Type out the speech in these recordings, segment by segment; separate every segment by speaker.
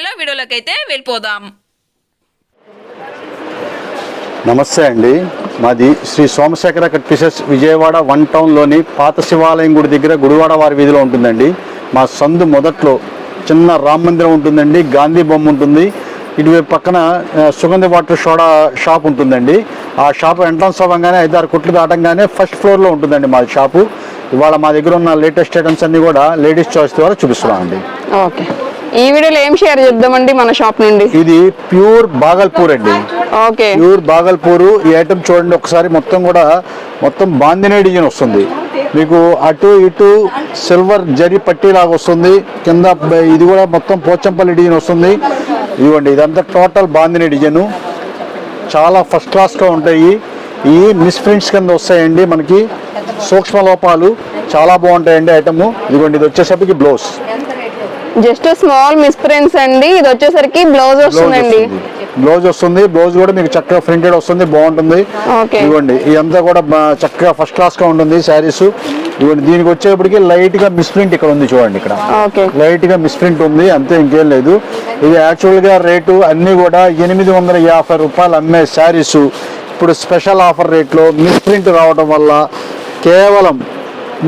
Speaker 1: చెల్లో వీడియోలోకి అయితే వెళ్ళిపోదాం.
Speaker 2: నమస్తే అండి. మాది Sri Somasekhara cut pieces Vijayawada one టౌన్లోని పాత శివాలయం గుడి దగ్గర గుడివాడ వారి వీధిలో ఉంటుందండి. మా సందు మొదట్లో చిన్న రామ మందిరం ఉంటుందండి గాంధీ బొమ్మ ఉంటుంది. ఇటువైపు పక్కన సుగంధి వాటర్ సోడా షాప్ ఉంటుందండి. ఆ షాప్ ఎంట్రన్స్ అవ్వగానే ఐదారు కొట్లు దాటంగానే ఫస్ట్ ఫ్లోర్లో ఉంటుందండి మా షాపు. ఇవాళ మా దగ్గర ఉన్న లేటెస్ట్ ఐటమ్స్ అన్ని కూడా లేడీస్ చాయిస్ ద్వారా చూపిస్తున్నామండి.
Speaker 3: ఓకే. ఈ వీడియోలో ఏం షేర్ చేద్దామండి మన షాప్ నుండి?
Speaker 2: ఇది ప్యూర్ బాగల్పూర్ అండి.
Speaker 3: ఓకే.
Speaker 2: ప్యూర్ బాగల్పూరు. ఈ ఐటమ్ చూడండి ఒకసారి మొత్తం కూడా మొత్తం బాందినే డిజైన్ వస్తుంది. మీకు అటు ఇటు సిల్వర్ జరి పట్టీ లాగా వస్తుంది. కింద ఇది కూడా మొత్తం పోచంపల్లి డిజైన్ వస్తుంది. ఇదిగోండి ఇదంతా టోటల్ బాందినే డిజైన్. చాలా ఫస్ట్ క్లాస్గా ఉంటాయి. ఈ మిస్ప్రింట్స్ కింద వస్తాయండి మనకి. సూక్ష్మ లోపాలు చాలా బాగుంటాయండి ఐటమ్ ఇదిగోండి ఇది వచ్చేసరికి బ్లౌజ్
Speaker 3: జస్ట్ స్మాల్ మిస్ప్రింట్స్ అండి. ఇది వచ్చేసరికి బ్లౌజ్ వస్తుందండి.
Speaker 2: వస్తుంది. బ్లౌజ్ వస్తుంది. బ్లౌజ్ కూడా మీకు చక్కగా ప్రింటెడ్ వస్తుంది. బాగుంటుంది.
Speaker 3: ఓకే.
Speaker 2: ఇవ్వండి. ఇదంతా కూడా చక్కగా ఫస్ట్ క్లాస్గా ఉంటుంది శారీస్. ఇవ్వండి. దీనికి వచ్చేప్పటికి లైట్గా మిస్ప్రింట్ ఇక్కడ ఉంది చూడండి ఇక్కడ.
Speaker 3: ఓకే.
Speaker 2: లైట్గా మిస్ప్రింట్ ఉంది. అంతే ఇంకేం లేదు. ఇది యాక్చువల్గా రేటు అన్ని కూడా ఎనిమిది వందల యాభై రూపాయలు అమ్మే శారీస్. ఇప్పుడు స్పెషల్ ఆఫర్ రేట్లో మిస్ప్రింట్ రావడం వల్ల కేవలం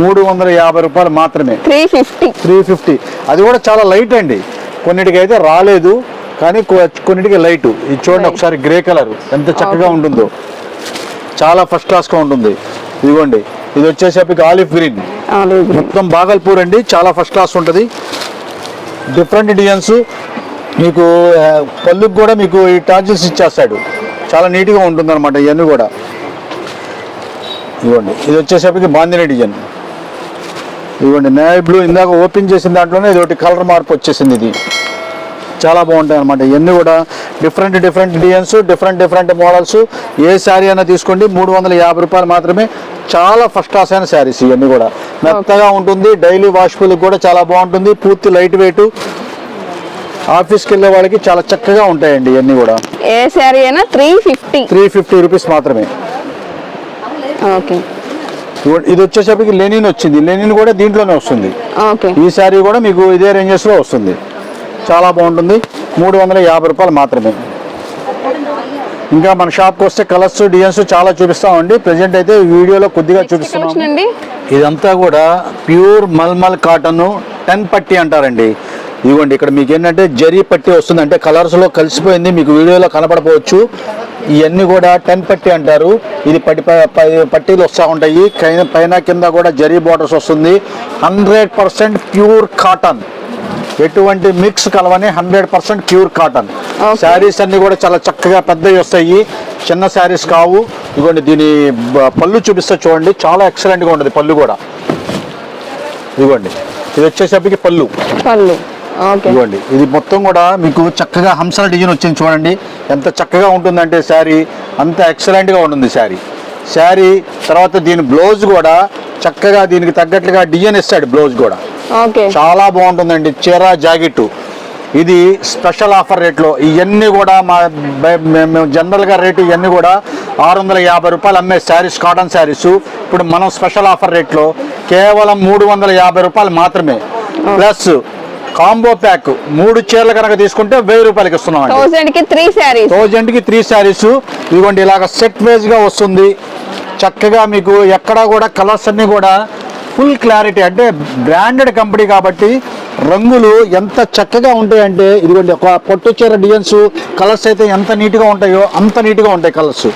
Speaker 2: మూడు వందల యాభై రూపాయలు మాత్రమే.
Speaker 3: Three fifty.
Speaker 2: Three fifty. అది కూడా చాలా లైట్ అండి. కొన్నిటికి అయితే రాలేదు కానీ కొన్నిటికి లైట్. ఇది చూడండి ఒకసారి గ్రే కలర్. ఎంత చక్కగా ఉంటుందో. చాలా ఫస్ట్ క్లాస్గా ఉంటుంది. ఇదిగోండి. ఇది వచ్చేసరికి ఆలివ్ గ్రీన్. మొత్తం బాగల్పూర్ అండి. చాలా ఫస్ట్ క్లాస్ ఉంటుంది. Different designs. మీకు పళ్ళుకి కూడా మీకు ఈ టార్జెస్ ఇచ్చేస్తాడు. చాలా నీట్గా ఉంటుంది అనమాట ఇవన్నీ కూడా. ఇదిగోండి. ఇది వచ్చేసరికి బాందిని డిజైన్. ఇదిగోండి నేవీ బ్లూ ఇందాక ఓపెన్ చేసిన దాంట్లోనే ఇది ఒకటి కలర్ మార్పు వచ్చేసింది ఇది. చాలా బాగుంటాయి అనమాట ఇవన్నీ కూడా different different designs different different models ఏ శారీ అయినా తీసుకోండి. మూడు వందల యాభై రూపాయలు మాత్రమే చాలా ఫస్ట్ క్లాస్ అయిన శారీస్ ఇవన్నీ కూడా. మెత్తగా ఉంటుంది. డైలీ వాష్ఫుల్ కూడా చాలా బాగుంటుంది. పూర్తి లైట్ వెయిట్ ఆఫీస్కి వెళ్ళే వాళ్ళకి చాలా చక్కగా ఉంటాయండి ఇవన్నీ కూడా.
Speaker 3: ఏ శారీ అయినా three fifty
Speaker 2: three fifty rupees మాత్రమే.
Speaker 3: ఓకే
Speaker 2: ఇది వచ్చేసరికి లెనిన్ వచ్చింది. లెనిన్ కూడా దీంట్లోనే వస్తుంది. ఈ శారీ కూడా మీకు ఇదే రేంజెస్లో వస్తుంది. చాలా బాగుంటుంది. మూడు వందల యాభై రూపాయలు మాత్రమే. ఇంకా మన షాప్కి వస్తే కలర్స్ డిజైన్స్ చాలా చూపిస్తామండి. ప్రజెంట్ అయితే వీడియోలో కొద్దిగా చూపిస్తున్నాం ఇదంతా కూడా ప్యూర్ మల్మల్ కాటన్ టెన్ పట్టి అంటారండి. ఇదిగోండి ఇక్కడ మీకు ఏంటంటే జరీ పట్టి వస్తుంది అంటే కలర్స్లో కలిసిపోయింది. మీకు వీడియోలో కనపడపోవచ్చు. ఇవన్నీ కూడా టెన్ పట్టి అంటారు. ఇది పట్టి పట్టీలు వస్తూ ఉంటాయి. పైన కింద కూడా జరీ బార్డర్స్ వస్తుంది. హండ్రెడ్ పర్సెంట్ ప్యూర్ కాటన్ ఎటువంటి మిక్స్ కలవని hundred percent pure cotton. Saris అన్ని కూడా చాలా చక్కగా పెద్దవి వస్తాయి. చిన్న శారీస్ కావు. ఇదిగోండి దీని పళ్ళు చూపిస్తే చూడండి. చాలా ఎక్సలెంట్గా ఉంటుంది పళ్ళు కూడా. ఇదిగోండి ఇది వచ్చేసరికి పళ్ళు.
Speaker 3: పళ్ళు.
Speaker 2: ఇదిగోండి ఇది మొత్తం కూడా మీకు చక్కగా హంసల డిజైన్ వచ్చింది చూడండి. ఎంత చక్కగా ఉంటుందంటే శారీ అంత ఎక్సలెంట్గా ఉంటుంది శారీ. శారీ తర్వాత దీని బ్లౌజ్ కూడా చక్కగా దీనికి తగ్గట్లుగా డిజైన్ ఇస్తాడు బ్లౌజ్ కూడా. చాలా బాగుంటుందండి. చీర జాకెట్. ఇది స్పెషల్ ఆఫర్ రేట్లో. ఇవన్నీ కూడా మా మేము జనరల్గా రేటు ఇవన్నీ కూడా ఆరు వందల యాభై రూపాయలు అమ్మే శారీస్ కాటన్ శారీస్. ఇప్పుడు మనం స్పెషల్ ఆఫర్ రేట్లో కేవలం మూడు వందల యాభై రూపాయలు మాత్రమే. ప్లస్ కాంబో ప్యాక్ మూడు చీరలు కనుక తీసుకుంటే వెయ్యి రూపాయలకి ఇస్తున్నాం
Speaker 3: కి త్రీ శారీస్
Speaker 2: థౌజండ్కి త్రీ శారీస్ ఇదిగోండి ఇలాగ సెట్ వైజ్గా వస్తుంది. చక్కగా మీకు ఎక్కడా కూడా కలర్స్ అన్నీ కూడా ఫుల్ క్లారిటీ అంటే బ్రాండెడ్ కంపెనీ కాబట్టి రంగులు ఎంత చక్కగా ఉంటాయంటే ఇదిగోండి ఒక పొట్టు చీర డిజైన్స్ కలర్స్ అయితే ఎంత నీట్గా ఉంటాయో అంత నీట్గా ఉంటాయి కలర్స్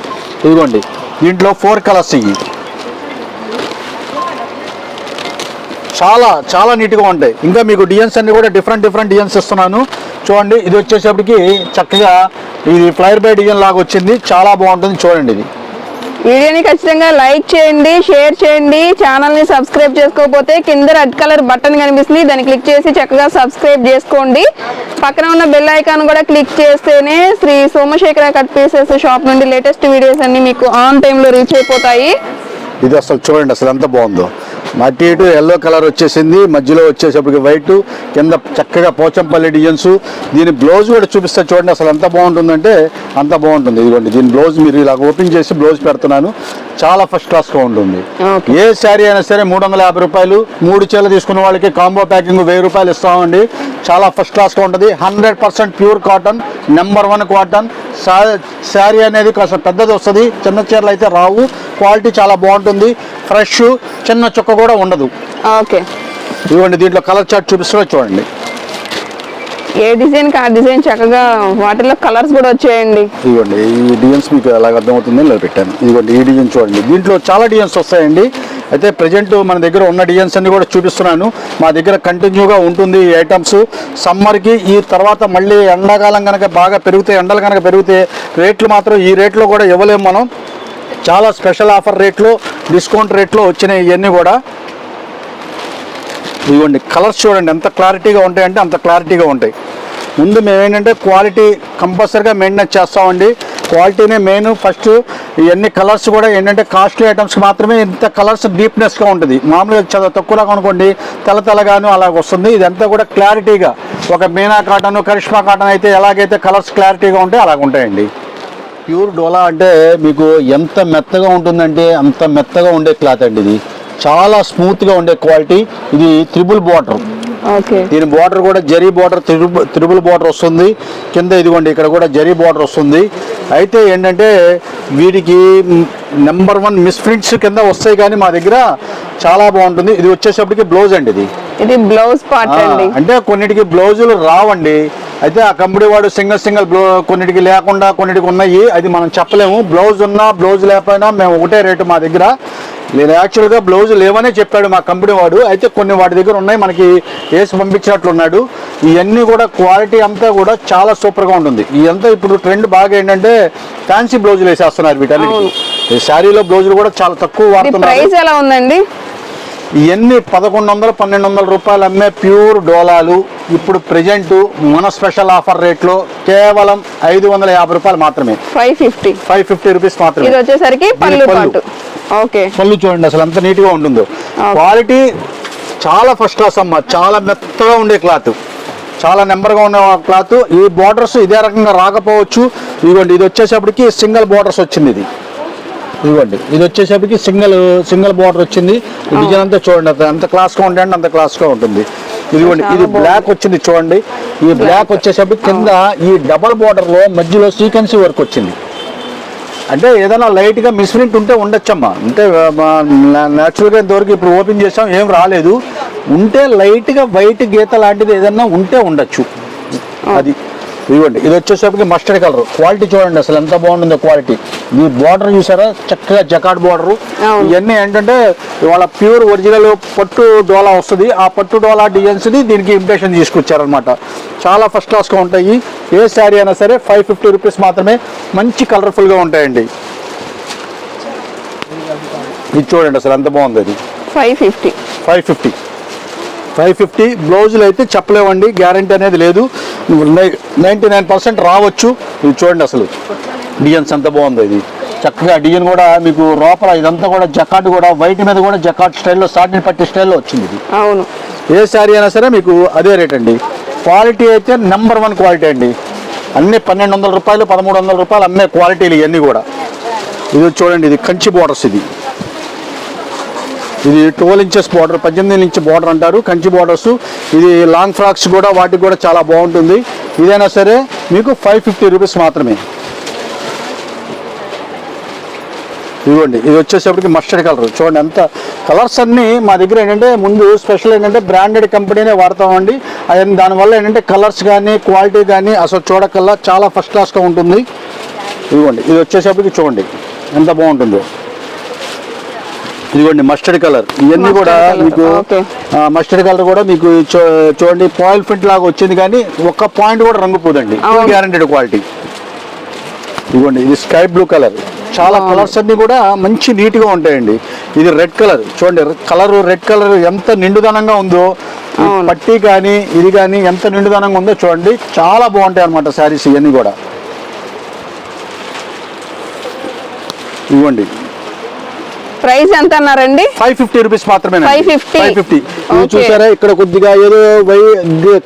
Speaker 2: ఇదిగోండి దీంట్లో ఫోర్ కలర్స్ ఇవి. చాలా చాలా నీట్గా ఉంటాయి. ఇంకా మీకు డిజైన్స్ అన్ని కూడా డిఫరెంట్ డిఫరెంట్ డిజైన్స్ ఇస్తున్నాను. చూడండి ఇది వచ్చేసప్పటికి చక్కగా ఇది ఫ్లైర్ బై డిజైన్ లాగా వచ్చింది. చాలా బాగుంటుంది చూడండి ఇది.
Speaker 3: వీడియోని ఖచ్చితంగా లైక్ చేయండి షేర్ చేయండి. ఛానల్ని సబ్స్క్రైబ్ చేసుకోకపోతే కింద రెడ్ కలర్ బటన్ కనిపిస్తుంది. దాన్ని క్లిక్ చేసి చక్కగా సబ్స్క్రైబ్ చేసుకోండి. పక్కన ఉన్న బెల్ ఐకాన్ కూడా క్లిక్ చేస్తేనే Sri Somasekhara cut pieces shop నుండి లేటెస్ట్ వీడియోస్ అన్ని మీకు ఆన్ టైంలో రీచ్ అయిపోతాయి.
Speaker 2: ఇది అసలు చూడండి అసలు ఎంత బాగుందో. మట్టి ఇటు ఎల్లో కలర్ వచ్చేసింది. మధ్యలో వచ్చేసప్పటికి వైట్ కింద చక్కగా పోచంపల్లి డిజైన్స్. దీని బ్లౌజ్ కూడా చూపిస్తే చూడండి అసలు ఎంత బాగుంటుందంటే అంత బాగుంటుంది. ఇదిగోండి దీని బ్లౌజ్ మీరు ఇలా ఓపెన్ చేసి బ్లౌజ్ పెడుతున్నాను. చాలా ఫస్ట్ క్లాస్గా ఉంటుంది. ఏ శారీ అయినా సరే మూడు వందల యాభై రూపాయలు మూడు చీరలు తీసుకున్న వాళ్ళకి కాంబో ప్యాకింగ్ వెయ్యి రూపాయలు ఇస్తామండి. చాలా ఫస్ట్ క్లాస్గా ఉంటుంది. Hundred percent pure cotton number one cotton sari అనేది కాస్త పెద్దది వస్తుంది. చిన్న చీరలు అయితే రావు. క్వాలిటీ చాలా బాగుంటుంది. ఫ్రెష్ చిన్న చుక్క కూడా ఉండదు.
Speaker 3: ఓకే.
Speaker 2: ఇదిగోండి దీంట్లో కలర్ చార్ట్ చూపిస్తున్నా చూడండి.
Speaker 3: ఏ డిజైన్కి ఆ డిజైన్ చక్కగా వాటిలో కలర్స్ కూడా వచ్చాయండి.
Speaker 2: ఇదిగోండి ఈ డిజైన్స్ మీకు ఎలాగ అర్థమవుతుందో ఇలా పెట్టాను. ఇదిగోండి ఈ డిజైన్ చూడండి. దీంట్లో చాలా డిజైన్స్ వస్తాయండి. అయితే ప్రజెంట్ మన దగ్గర ఉన్న డిజైన్స్ అన్ని కూడా చూపిస్తున్నాను. మా దగ్గర కంటిన్యూగా ఉంటుంది ఈ ఐటమ్స్ సమ్మర్కి ఈ తర్వాత మళ్ళీ ఎండాకాలం కనుక బాగా పెరిగితే ఎండలు కనుక పెరిగితే రేట్లు మాత్రం ఈ రేట్లో కూడా ఇవ్వలేము మనం. చాలా స్పెషల్ ఆఫర్ రేట్లో డిస్కౌంట్ రేట్లో వచ్చినాయి ఇవన్నీ కూడా. ఇదిగోండి కలర్స్ చూడండి ఎంత క్లారిటీగా ఉంటాయంటే అంత క్లారిటీగా ఉంటాయి. ముందు మేము ఏంటంటే క్వాలిటీ కంపల్సరీగా మెయింటైన్ చేస్తామండి. క్వాలిటీనే మెయిన్. ఫస్ట్ ఇవన్నీ కలర్స్ కూడా ఏంటంటే కాస్ట్లీ ఐటమ్స్ మాత్రమే ఇంత కలర్స్ డీప్నెస్గా ఉంటుంది. మామూలుగా చాలా తక్కువలాగా అనుకోండి తెల్ల తెల్లగాను అలాగ వస్తుంది. ఇదంతా కూడా క్లారిటీగా ఒక మీనా కాటన్ కరిష్మా కాటన్ అయితే ఎలాగైతే కలర్స్ క్లారిటీగా ఉంటాయి అలాగ ఉంటాయండి. ప్యూర్ డోలా అంటే మీకు ఎంత మెత్తగా ఉంటుందంటే అంత మెత్తగా ఉండే క్లాత్ అండి ఇది. చాలా స్మూత్గా ఉండే క్వాలిటీ. ఇది త్రిబుల్ బార్డర్.
Speaker 3: ఓకే.
Speaker 2: దీని బార్డర్ కూడా zari border triple triple border వస్తుంది. కింద ఇదిగోండి ఇక్కడ కూడా జరీ బార్డర్ వస్తుంది. అయితే ఏంటంటే వీటికి నెంబర్ వన్ మిస్ప్రింట్స్ కింద వస్తాయి కానీ మా దగ్గర చాలా బాగుంటుంది. ఇది వచ్చేసప్పటికి బ్లౌజ్ అండి ఇది.
Speaker 3: ఇది బ్లౌజ్ పార్ట్ అండి.
Speaker 2: అంటే కొన్నిటికి బ్లౌజులు రావండి. అయితే ఆ కంపెనీ వాడు సింగిల్ సింగిల్ బ్లౌ కొన్నిటికి లేకుండా కొన్నిటికి ఉన్నాయి. అది మనం చెప్పలేము. బ్లౌజ్ ఉన్నా బ్లౌజ్ లేకపోయినా మేము ఒకటే రేటు మా దగ్గర. నేను యాక్చువల్గా బ్లౌజ్ లేవనే చెప్పాడు మా కంపెనీ వాడు. అయితే కొన్ని వాడి దగ్గర ఉన్నాయి. మనకి వేసి పంపించినట్లున్నాడు. ఇవన్నీ కూడా క్వాలిటీ అంతా కూడా చాలా సూపర్గా ఉంటుంది. ఇదంతా ఇప్పుడు ట్రెండ్ బాగా ఏంటంటే ఫ్యాన్సీ బ్లౌజులు వేసేస్తున్నారు వీటన్నిటికి. శారీలో బ్లౌజులు కూడా చాలా తక్కువ వాడుతున్నారు.
Speaker 3: ఎలా ఉందండి?
Speaker 2: ఇవన్నీ పదకొండు వందలు పన్నెండు వందల రూపాయలు అమ్మే ప్యూర్ డోలాలు. ఇప్పుడు ప్రజెంట్ మన స్పెషల్ ఆఫర్ రేట్లో కేవలం ఐదు వందల యాభై రూపాయలు మాత్రమే.
Speaker 3: Five fifty
Speaker 2: five fifty rupees మాత్రమే.
Speaker 3: ఇది వచ్చేసరికి పళ్ళు ఓకే.
Speaker 2: పళ్ళు చూడండి అసలు ఎంత నీట్గా ఉంటుందో. క్వాలిటీ చాలా ఫస్ట్ క్లాస్ అమ్మ. చాలా మెత్తగా ఉండే క్లాత్ చాలా నెంబర్గా ఉన్న క్లాత్. ఈ బార్డర్స్ ఇదే రకంగా రాకపోవచ్చు. ఇదిగోండి ఇది వచ్చేసప్పటికి సింగిల్ బార్డర్స్ వచ్చింది ఇది. ఇదిగోండి ఇది వచ్చేసరికి సింగిల్ సింగిల్ బార్డర్ వచ్చింది. డిజైన్ అంతా చూడండి అంత- క్లాస్గా ఉంటుంది అంత క్లాస్గా ఉంటుంది. ఇదిగోండి ఇది బ్లాక్ వచ్చింది చూడండి. ఈ బ్లాక్ వచ్చేసరికి కింద ఈ డబల్ బార్డర్లో మధ్యలో సీక్వెన్సీ వర్క్ వచ్చింది. అంటే ఏదైనా లైట్గా మిస్ప్రింట్ ఉంటే ఉండొచ్చమ్మా. అంటే న్యాచురల్గా ఇంతవరకు ఇప్పుడు ఓపెన్ చేసాం ఏం రాలేదు. ఉంటే లైట్గా వైట్ గీత లాంటిది ఏదైనా ఉంటే ఉండొచ్చు. అది ఇదిగోండి ఇది వచ్చేసరికి మస్టర్డ్ కలర్ క్వాలిటీ చూడండి అసలు ఎంత బాగుంటుందో క్వాలిటీ ఈ బార్డర్ చూసారా? చక్కగా జకాట్ బార్డర్. ఇవన్నీ ఏంటంటే ఇవాళ ప్యూర్ ఒరిజినల్ పట్టు డోలా వస్తుంది. ఆ పట్టు డోలా డిజైన్స్ని దీనికి ఇంప్రెషన్ తీసుకొచ్చారనమాట చాలా ఫస్ట్ క్లాస్గా ఉంటాయి. ఏ శారీ అయినా సరే ఫైవ్ ఫిఫ్టీ రూపీస్ మాత్రమే మంచి కలర్ఫుల్గా ఉంటాయండి. ఇది చూడండి అసలు ఎంత బాగుంది అది.
Speaker 3: Five fifty
Speaker 2: five fifty five fifty బ్లౌజులు అయితే చెప్పలేవండి. గ్యారంటీ అనేది లేదు. నైంటీ నైన్ పర్సెంట్ రావచ్చు. ఇది చూడండి అసలు. డిజైన్స్ ఎంత బాగుంది ఇది. చక్కగా డిజైన్ కూడా మీకు లోపల ఇదంతా కూడా జకాట్ కూడా వైట్ మీద కూడా జకాట్ స్టైల్లో సాటిన్ పట్టి స్టైల్లో వచ్చింది ఇది.
Speaker 3: అవును.
Speaker 2: ఏ శారీ అయినా సరే మీకు అదే రేట్ అండి. క్వాలిటీ అయితే నెంబర్ వన్ క్వాలిటీ అండి. అన్ని పన్నెండు వందల రూపాయలు పదమూడు వందల రూపాయలు అమ్మే క్వాలిటీలు ఇవన్నీ కూడా. ఇది చూడండి ఇది కంచి బోర్డర్స్ ఇది. ఇది ట్వెల్వ్ ఇంచెస్ బార్డర్ పద్దెనిమిది ఇంచ్ బార్డర్ అంటారు కంచి బార్డర్స్. ఇది లాంగ్ ఫ్రాక్స్ కూడా వాటికి కూడా చాలా బాగుంటుంది. ఇదైనా సరే మీకు ఫైవ్ ఫిఫ్టీ రూపీస్ మాత్రమే. ఇదిగోండి ఇది వచ్చేసేపటికి మస్టర్డ్ కలర్. చూడండి ఎంత కలర్స్ అన్నీ మా దగ్గర ఏంటంటే ముందు స్పెషల్ ఏంటంటే బ్రాండెడ్ కంపెనీనే వాడతామండి. అది దానివల్ల ఏంటంటే కలర్స్ కానీ క్వాలిటీ కానీ అసలు చూడకల్లా చాలా ఫస్ట్ క్లాస్గా ఉంటుంది. ఇదిగోండి ఇది వచ్చేసేపటికి చూడండి ఎంత బాగుంటుందో. ఇదిగోండి మస్టర్డ్ కలర్ ఇవన్నీ కూడా మీకు. మస్టర్డ్ కలర్ కూడా మీకు చూడండి పాయిల్ ప్రింట్ లాగా వచ్చింది కానీ ఒక్క పాయింట్ కూడా రంగు పోదండి. గ్యారంటెడ్ క్వాలిటీ ఇదిగోండి ఇది స్కై బ్లూ కలర్ చాలా కలర్స్ అన్ని కూడా మంచి నీట్గా ఉంటాయండి. ఇది రెడ్ కలర్ చూడండి కలర్ రెడ్ కలర్ ఎంత నిండుదనంగా ఉందో పట్టీ కానీ ఇది కానీ ఎంత నిండుదనంగా ఉందో చూడండి చాలా బాగుంటాయి అనమాట శారీస్ ఇవన్నీ కూడా. ఇవ్వండి
Speaker 3: ప్రైస్ ఎంత అన్నారండి
Speaker 2: ఫైవ్ ఫిఫ్టీ రూపీస్ మాత్రమే
Speaker 3: 550.
Speaker 2: Five fifty.
Speaker 3: Okay.
Speaker 2: చూసారా ఇక్కడ కొద్దిగా ఏదో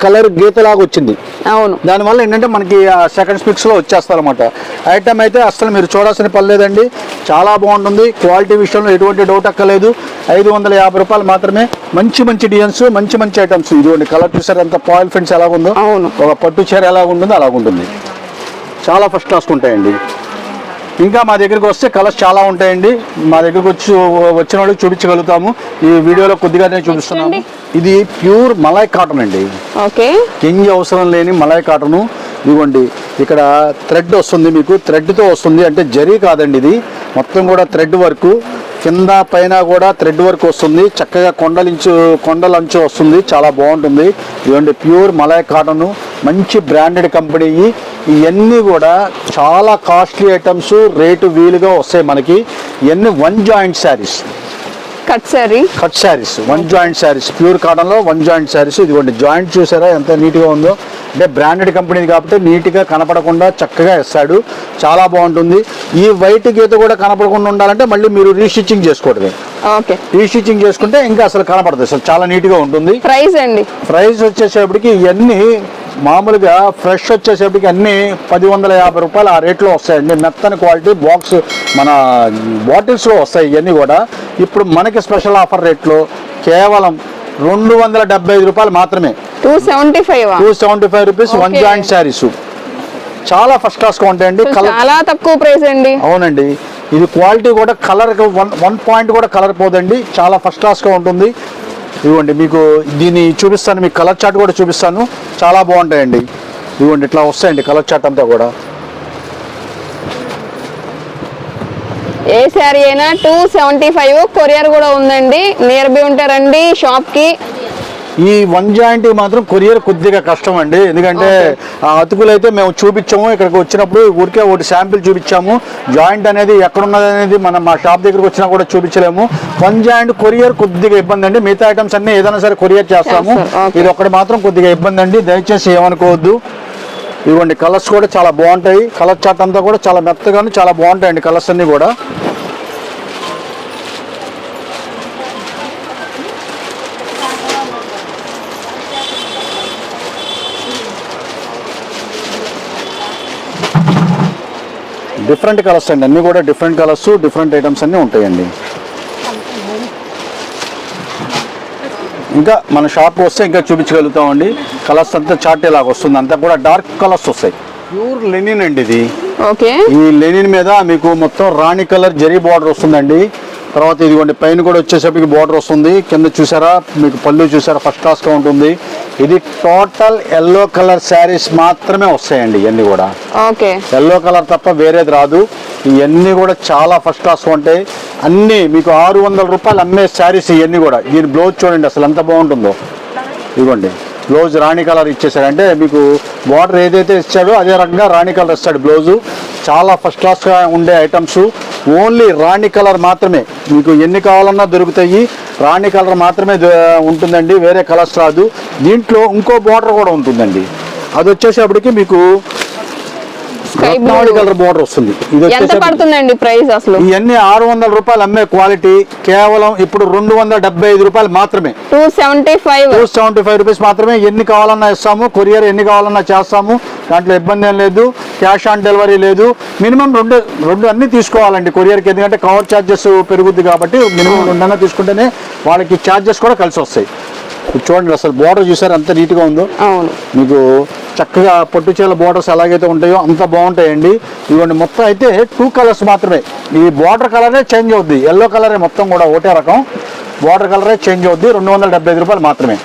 Speaker 2: కలర్ గీతలాగా వచ్చింది.
Speaker 3: అవును.
Speaker 2: దానివల్ల ఏంటంటే మనకి సెకండ్ స్పిక్స్లో వచ్చేస్తారు అనమాట ఐటమ్ అయితే అసలు మీరు చూడాల్సిన పని లేదండి. చాలా బాగుంటుంది. క్వాలిటీ విషయంలో ఎటువంటి డౌట్ అక్కలేదు ఐదు వందల యాభై రూపాయలు మాత్రమే మంచి మంచి డిజైన్స్ మంచి మంచి ఐటమ్స్. ఇదిగోండి కలర్ చూసారు ఎంత పాయిల్ ఫ్రెండ్స్ ఎలా ఉందో
Speaker 3: అవును.
Speaker 2: ఒక పట్టు చీర ఎలా ఉంటుందో అలాగ ఉంటుంది చాలా ఫస్ట్ క్లాస్ ఉంటాయండి. ఇంకా మా దగ్గరికి వస్తే కలర్స్ చాలా ఉంటాయండి. మా దగ్గరికి వచ్చి వచ్చిన వాళ్ళకి చూపించగలుగుతాము. ఈ వీడియోలో కొద్దిగానే చూపిస్తున్నాము ఇది ప్యూర్ మలై కాటన్ అండి.
Speaker 3: ఓకే.
Speaker 2: కింగ్ అవసరం లేని మలై కాటను. ఇదిగోండి ఇక్కడ థ్రెడ్ వస్తుంది మీకు. థ్రెడ్తో వస్తుంది అంటే జరీ కాదండి ఇది. మొత్తం కూడా థ్రెడ్ వర్క్. కింద పైన కూడా థ్రెడ్ వర్క్ వస్తుంది. చక్కగా కొండలించు కొండలంచు వస్తుంది. చాలా బాగుంటుంది. ఇదిగోండి ప్యూర్ మలై కాటను. మంచి బ్రాండెడ్ కంపెనీ ఇవన్నీ కూడా చాలా కాస్ట్లీ ఐటమ్స్ రేటు వీలుగా వస్తాయి మనకి. ఇవన్నీ one joint saris
Speaker 3: cut sorry
Speaker 2: cut saris one joint saris pure కాటన్లో వన్ జాయింట్ శారీస్ ఇదిగోండి జాయింట్ చూసారా? ఎంత నీట్గా ఉందో. అంటే బ్రాండెడ్ కంపెనీ కాబట్టి నీట్గా కనపడకుండా చక్కగా ఇస్తాడు చాలా బాగుంటుంది. ఈ వైట్ గీత కూడా కనపడకుండా ఉండాలంటే మళ్ళీ మీరు రీస్టిచ్చింగ్ చేసుకోవడమే.
Speaker 3: ఓకే
Speaker 2: రీస్టిచ్చింగ్ చేసుకుంటే ఇంకా అసలు కనపడదు. అసలు చాలా నీట్గా ఉంటుంది.
Speaker 3: ప్రైస్ అండి.
Speaker 2: ప్రైస్ వచ్చేసేపటికి ఇవన్నీ మామూలుగా ఫ్రెష్ వచ్చేసేపటికి అన్నీ పది వందల యాభై రూపాయలు ఆ రేట్లో వస్తాయండి. మెత్తని క్వాలిటీ బాక్స్ మన బాటిల్స్లో వస్తాయి ఇవన్నీ కూడా. ఇప్పుడు మనకి స్పెషల్ ఆఫర్ రేట్లో కేవలం రెండు వందల డెబ్బై ఐదు రూపాయలు మాత్రమే.
Speaker 3: Two seventy five?
Speaker 2: Two seventy five rupees one. Joint saris. చాలా ఫస్ట్ క్లాస్గా ఉంటాయండి. కలర్
Speaker 3: చాలా తక్కువ ప్రైస్ అండి.
Speaker 2: అవునండి. ఇది క్వాలిటీ కూడా కలర్ వన్ వన్ పాయింట్ కూడా కలర్ పోదండి. చాలా ఫస్ట్ క్లాస్గా ఉంటుంది. ఇవ్వండి మీకు దీన్ని చూపిస్తాను మీకు కలర్ చాట్ కూడా చూపిస్తాను. చాలా బాగుంటాయండి. ఇవ్వండి ఇట్లా వస్తాయండి కలర్ చాట్ అంతా కూడా.
Speaker 3: ఏ శారీ అయినా టూ సెవెంటీ ఫైవ్ కొరియర్ కూడా ఉందండి. నియర్ బై ఉంటారండి షాప్కి
Speaker 2: ఈ వన్ జాయింట్ మాత్రం కొరియర్ కొద్దిగా కష్టం అండి. ఎందుకంటే ఆ అతుకులు అయితే మేము చూపించాము. ఇక్కడికి వచ్చినప్పుడు ఊరికే ఒకటి శాంపిల్ చూపించాము. జాయింట్ అనేది ఎక్కడ ఉన్నది అనేది మనం మా షాప్ దగ్గరికి వచ్చినా కూడా చూపించలేము. వన్ జాయింట్ కొరియర్ కొద్దిగా ఇబ్బంది అండి. మిగతా ఐటమ్స్ అన్ని ఏదైనా సరే కొరియర్ చేస్తాము. ఇది ఒకటి మాత్రం కొద్దిగా ఇబ్బంది అండి. దయచేసి ఏమనుకోవద్దు. ఇవ్వండి కలర్స్ కూడా చాలా బాగుంటాయి. కలర్ చాట్ అంతా కూడా చాలా మెత్తగాను చాలా బాగుంటాయండి కలర్స్ అన్ని కూడా. డిఫరెంట్ కలర్స్ అండి. అన్ని కూడా డిఫరెంట్ కలర్స్ డిఫరెంట్ ఐటమ్స్ అన్నీ ఉంటాయండి. ఇంకా మన షాప్ వస్తే ఇంకా చూపించగలుగుతామండి. కలర్స్ అంతా ఇలాగ వస్తుంది. అంతా కూడా డార్క్ కలర్స్ వస్తాయి. ప్యూర్ లెనిన్ అండి ఇది.
Speaker 3: ఓకే
Speaker 2: ఈ లెనిన్ మీద మీకు మొత్తం రాణి కలర్ జరీ బార్డర్ వస్తుందండి. తర్వాత ఇదిగోండి పైన కూడా వచ్చేసరికి బార్డర్ వస్తుంది. కింద చూసారా? మీకు పళ్ళు చూసారా? ఫస్ట్ క్లాస్గా ఉంటుంది ఇది టోటల్ ఎల్లో కలర్ శారీస్ మాత్రమే వస్తాయండి ఇవన్నీ కూడా.
Speaker 3: ఓకే.
Speaker 2: ఎల్లో కలర్ తప్ప వేరేది రాదు. ఇవన్నీ కూడా చాలా ఫస్ట్ క్లాస్ ఉంటాయి. అన్నీ మీకు ఆరు వందల రూపాయలు అమ్మే శారీస్ ఇవన్నీ కూడా. దీని బ్లౌజ్ చూడండి అసలు ఎంత బాగుంటుందో. ఇదిగోండి బ్లౌజ్ రాణి కలర్ ఇచ్చేసాడు అంటే మీకు బార్డర్ ఏదైతే ఇచ్చాడో అదే రకంగా రాణి కలర్ ఇస్తాడు బ్లౌజు చాలా ఫస్ట్ క్లాస్గా ఉండే ఐటమ్స్ ఓన్లీ రాణి కలర్ మాత్రమే. మీకు ఎన్ని కావాలన్నా దొరుకుతాయి. రాణి కలర్ మాత్రమే ఉంటుందండి వేరే కలర్స్ రాదు. దీంట్లో ఇంకో బార్డర్ కూడా ఉంటుందండి. అది వచ్చేసేపటికి మీకు రత్నావళి కలర్ బార్డర్ వస్తుంది. ఇది
Speaker 3: పడుతుందండి ప్రైస్ అసలు?
Speaker 2: ఇవన్నీ ఆరు వందల రూపాయలు అమ్మే క్వాలిటీ కేవలం ఇప్పుడు రెండు వందల డెబ్బై ఐదు రూపాయలు మాత్రమే.
Speaker 3: Two seventy five
Speaker 2: two seventy five rupees మాత్రమే ఎన్ని కావాలన్నా ఇస్తాము. కొరియర్ ఎన్ని కావాలన్నా చేస్తాము. దాంట్లో ఇబ్బంది ఏం లేదు. క్యాష్ ఆన్ డెలివరీ లేదు. మినిమం రెండు రెండు అన్ని తీసుకోవాలండి కొరియర్కి. ఎందుకంటే కవర్ ఛార్జెస్ పెరుగుద్ది కాబట్టి మినిమం రెండన్నా తీసుకుంటేనే వాళ్ళకి ఛార్జెస్ కూడా కలిసి వస్తాయి. చూడండి అసలు బోర్డర్ చూసారు ఎంత నీట్గా ఉందో?
Speaker 3: అవును.
Speaker 2: మీకు చక్కగా పట్టు బోర్డర్స్ ఎలాగైతే ఉంటాయో అంత బాగుంటాయండి. ఇవన్నీ మొత్తం అయితే టూ కలర్స్ మాత్రమే. ఈ బార్డర్ కలరే చేంజ్ అవుద్ది. ఎల్లో కలరే మొత్తం కూడా ఒకటే రకం. బార్డర్ కలరే చేంజ్ అవుద్ది. రెండు వందల డెబ్బై ఐదు రూపాయలు మాత్రమే.